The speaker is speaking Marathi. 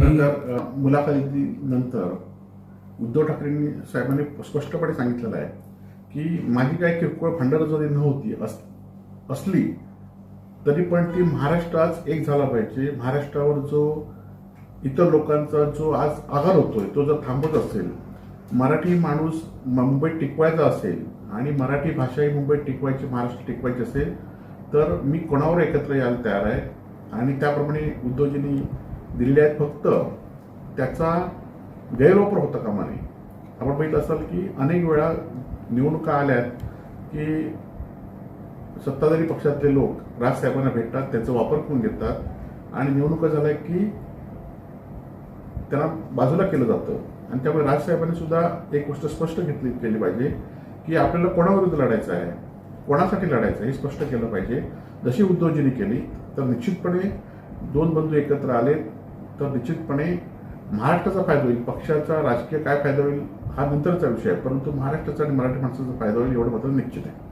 नंतर मुलाखतीनंतर उद्धव ठाकरेंनी साहेबांनी स्पष्टपणे सांगितलेलं आहे की माझी काही किरकोळ फंडार जरी नव्हती अस असली तरी पण ती महाराष्ट्रात एक झाला पाहिजे. महाराष्ट्रावर जो इतर लोकांचा जो आज आगार होतोय तो जर थांबत असेल मराठी माणूस मुंबईत टिकवायचा असेल आणि मराठी भाषा ही मुंबईत टिकवायची महाराष्ट्र टिकवायची असेल तर मी कोणावर एकत्र यायला तयार आहे? आणि त्याप्रमाणे उद्योजनी दिलेले आहेत फक्त त्याचा गैरवापर होता कामा नये. आपण बघितलं असाल की अनेक वेळा निवडणुका आल्यात की सत्ताधारी पक्षातले लोक राजसाहेबांना भेटतात त्याचा वापर करून घेतात आणि निवडणुका झाल्या की त्यांना बाजूला केलं जातं. आणि त्यामुळे राजसाहेबांनी सुद्धा एक गोष्ट स्पष्ट घेतली केली पाहिजे की आपल्याला कोणाविरुद्ध लढायचं आहे? कोणासाठी लढायचं आहे? हे स्पष्ट केलं पाहिजे. जशी उद्योजनी केली तर निश्चितपणे दोन बंधू एकत्र आले तर निश्चितपणे महाराष्ट्राचा फायदा होईल. पक्षाचा राजकीय काय फायदा होईल हा नंतरचा विषय आहे. परंतु महाराष्ट्राचा आणि मराठी माणसाचा फायदा होईल एवढं मात्र निश्चित आहे.